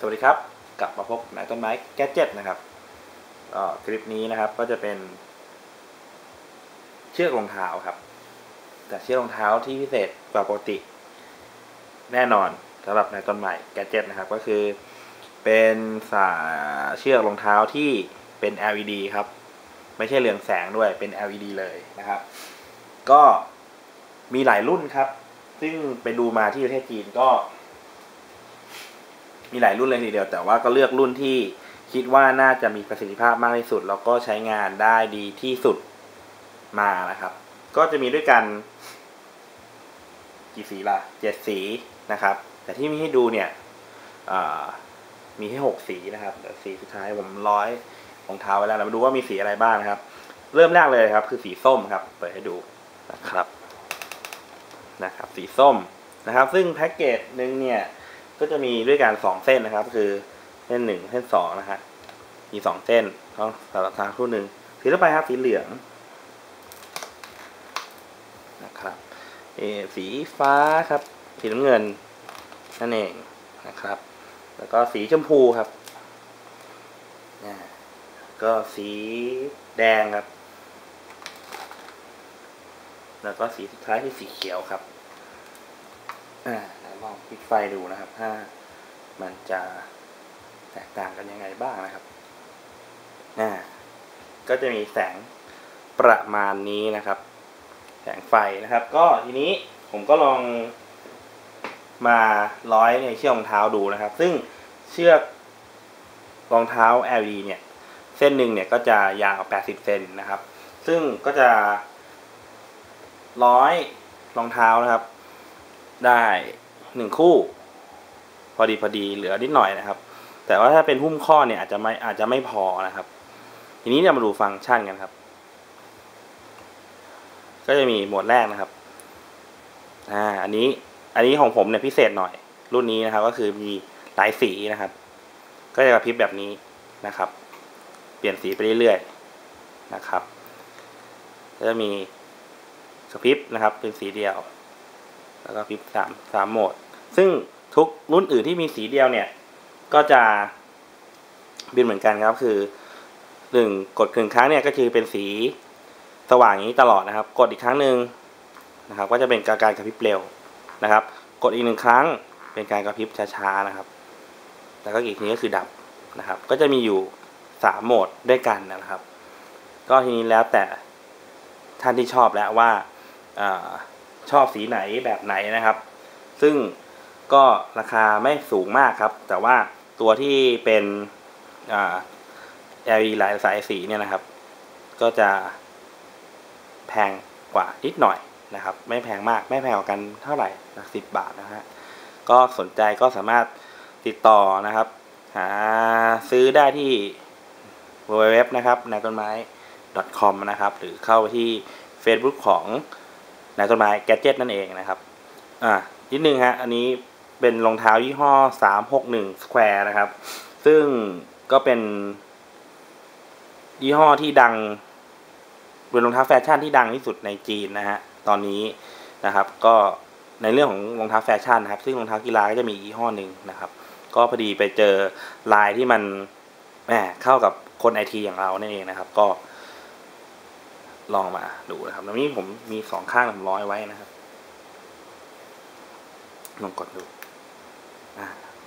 สวัสดีครับ กลับมาพบนายต้นไม้แกจ็ตนะครับก็คลิปนี้นะครับก็จะเป็น เชือกรองเท้าครับ แต่เชือกรองเท้าที่พิเศษกว่าปกติ แน่นอนสำหรับนายต้นไม้แกจ็ตนะครับก็คือ เป็นสายเชือกรองเท้าที่เป็น LED ครับ ไม่ใช่เรืองแสงด้วยเป็น LED เลยนะครับ ก็มีหลายรุ่นครับ ซึ่งไปดูมาที่ประเทศจีนก็ มีหลายรุ่นเลยทีเดียวแต่ว่าก็เลือกรุ่นที่คิดว่าน่าจะมีประสิทธิภาพมากที่สุด แล้วก็ใช้งานได้ดีที่สุดมานะครับ ก็จะมีด้วยกัน กี่สีละเจ็ดสีนะครับ แต่ที่มีให้ดูเนี่ยมีให้หกสีนะครับสีสุดท้ายผมร้อยรองเท้าไว้แล้วเรามาดูว่ามีสีอะไรบ้างนะครับ เริ่มแรกเลยครับ คือสีส้มครับ เปิดให้ดูนะครับนะครับ สีส้มนะครับ ซึ่งแพ็กเกจหนึ่งเนี่ย ก็จะมีด้วยกันสองเส้นนะครับ คือเส้นหนึ่งเส้นสองนะฮะมีสองเส้นต้องสำหรับทางคู่หนึ่งสีต่อไปครับสีเหลืองนะครับเอสีฟ้าครับ สีน้ำเงินนั่นเองนะครับ แล้วก็สีชมพูครับก็สีแดงครับ แล้วก็สีสุดท้ายที่สีเขียวครับ ลองปิดไฟดูนะครับถ้ามันจะแตกต่างกันยังไงบ้างนะครับอ่าก็จะมีแสงประมาณนี้นะครับ แสงไฟนะครับ ก็ทีนี้ผมก็ลองมาร้อยในเชือกรองเท้าดูนะครับ ซึ่งเชือกรองเท้า LED เนี่ย เส้นหนึ่งเนี่ยก็จะยาว 80 เซนนะครับ ซึ่งก็จะร้อยรองเท้านะครับ ได้ หนึ่งคู่ พอดีพอดีเหลือนิดหน่อยนะครับ แต่ว่าถ้าเป็นหุ้มข้อเนี่ยอาจจะไม่อาจจะไม่พอนะครับ ทีนี้เรามาดูฟังก์ชันกันครับ ก็จะมีหมดแรกนะครับอ่าอันนี้อันนี้ของผมเนี่ยพิเศษหน่อย รุ่นนี้นะครับ ก็คือมีหลายสีนะครับ ก็จะกระพริบแบบนี้นะครับ เปลี่ยนสีไปเรื่อยๆนะครับก็จะมีกระพริบนะครับ เป็นสีเดียว แล้วก็พริบสามสามโหมด ซึ่งทุกรุ่นอื่นที่มีสีเดียวเนี่ย ก็จะเป็นเหมือนกันครับ คือหนึ่งกดหนึ่งครั้งเนี่ยก็คือเป็นสีสว่างอย่างนี้ตลอดนะครับ กดอีกครั้งหนึ่งนะครับ ก็จะเป็นการกระพริบเร็วนะครับ กดอีกหนึ่งครั้งเป็นการกระพริบช้าๆนะครับ แล้วก็อีกทีก็คือดับนะครับ ก็จะมีอยู่สามโหมดด้วยกันนะครับ ก็ทีนี้แล้วแต่ท่านที่ชอบแล้วว่าอชอบสีไหนแบบไหนนะครับ ซึ่ง ก็ราคาไม่สูงมากครับ แต่ว่าตัวที่เป็น LED หลายสายสีเนี่ยนะครับ ก็จะแพงกว่านิดหน่อยนะครับ ไม่แพงมากไม่แพงกว่ากันเท่าไหร่หลักสิบบาทนะฮะก็สนใจก็สามารถติดต่อนะครับ หาซื้อได้ที่ www นะครับนายต้นไม้ .com นะครับ หรือเข้าไปที่ Facebook ของนายต้นไม้แกจิตนั่นเองนะครับ อ่านิดนึงฮะ อันนี้ เป็นรองเท้ายี่ห้อ361 Square นะครับ ซึ่งก็เป็น ยี่ห้อที่ดัง เป็นรองเท้าแฟชั่นที่ดังที่สุดในจีนนะฮะ ตอนนี้นะครับ ก็ในเรื่องของรองเท้าแฟชั่นนะครับ ซึ่งรองเท้ากีฬาก็จะมียี่ห้อหนึ่งนะครับ ก็พอดีไปเจอลายที่มันแหมเข้ากับคนไอทีอย่างเรานั่นเองนะครับ ก็ ลองมาดูนะครับแล้วนี้ผมมีสองข้างผมร้อยไว้นะครับลองกดดู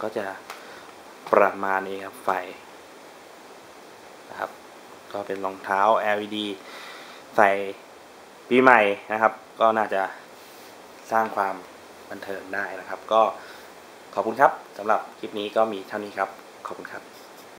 ก็จะประมาณนี้ครับไฟนะครับ ก็เป็นรองเท้า LED ใส่ปีใหม่นะครับ ก็น่าจะสร้างความบันเทิงได้นะครับ ก็ขอบคุณครับสำหรับคลิปนี้ก็มีเท่านี้ครับ ขอบคุณครับ